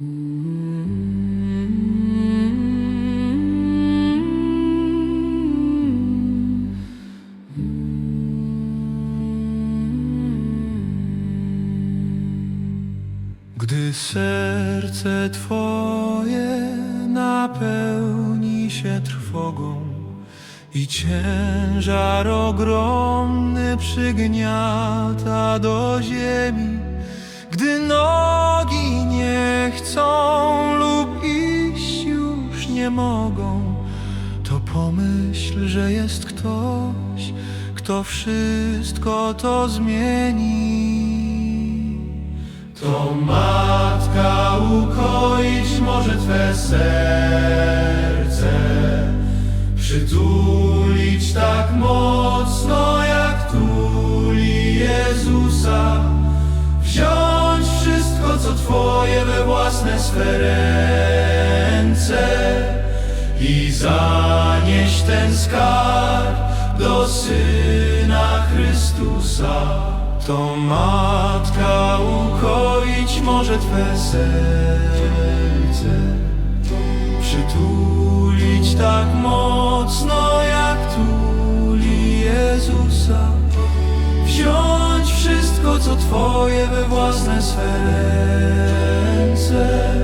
Gdy serce Twoje napełni się trwogą i ciężar ogromny przygniata do ziemi, gdy nogi nie chcą lub iść już nie mogą, to pomyśl, że jest ktoś, kto wszystko to zmieni. To matka ukoić może Twe serce, przytulić Twoje we własne swe ręce i zanieść ten skarb do Syna Chrystusa. To matka ukoić może Twe serce, przytulić tak mocno jak tuli Jezusa, wziąć co Twoje we własne swe ręce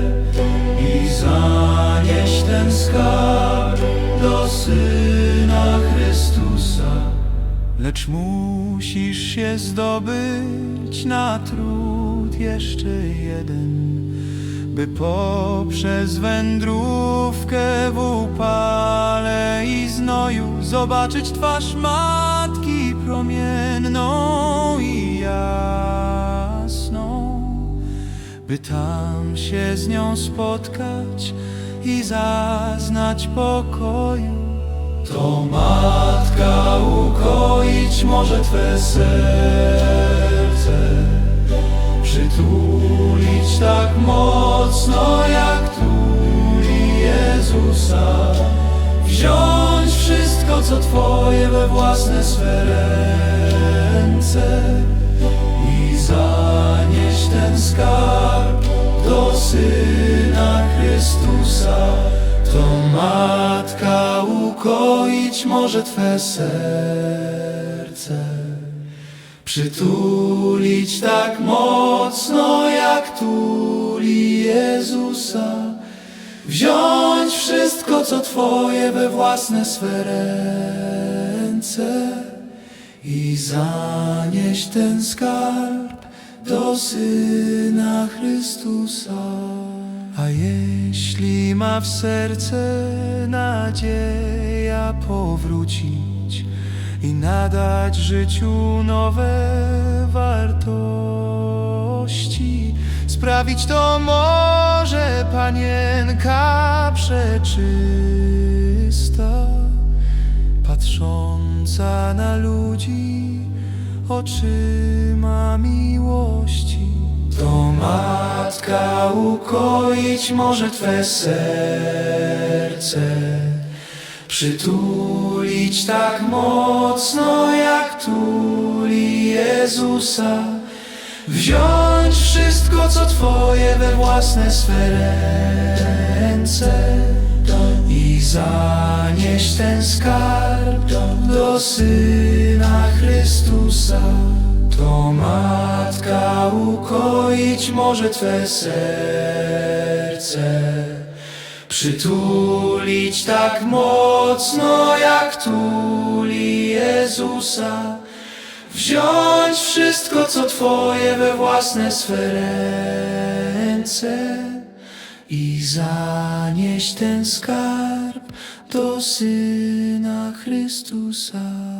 i zanieść ten skarb do Syna Chrystusa. Lecz musisz się zdobyć na trud jeszcze jeden, by poprzez wędrówkę w upale i znoju zobaczyć twarz matki promienną i jasną, by tam się z nią spotkać i zaznać pokoju. To matka ukoić może Twe serce, przytulić tak mocno jak tuli co Twoje we własne swe ręce i zanieść ten skarb do Syna Chrystusa. To matka ukoić może Twe serce, przytulić tak mocno jak tuli Jezusa, wziąć wszystko co Twoje we własne swe ręce i zanieść ten skarb do Syna Chrystusa. A jeśli ma w serce nadzieja powrócić i nadać życiu nowe wartości, sprawić to może panienka przeczysta, patrząca na ludzi oczyma miłości. To matka ukoić może Twe serce, przytulić tak mocno jak tuli Jezusa, wziąć wszystko własne swe ręce i zanieść ten skarb do Syna Chrystusa. To matka ukoić może Twe serce, przytulić tak mocno jak tuli Jezusa, wziąć wszystko co Twoje we własne swe ręce i zanieść ten skarb do Syna Chrystusa.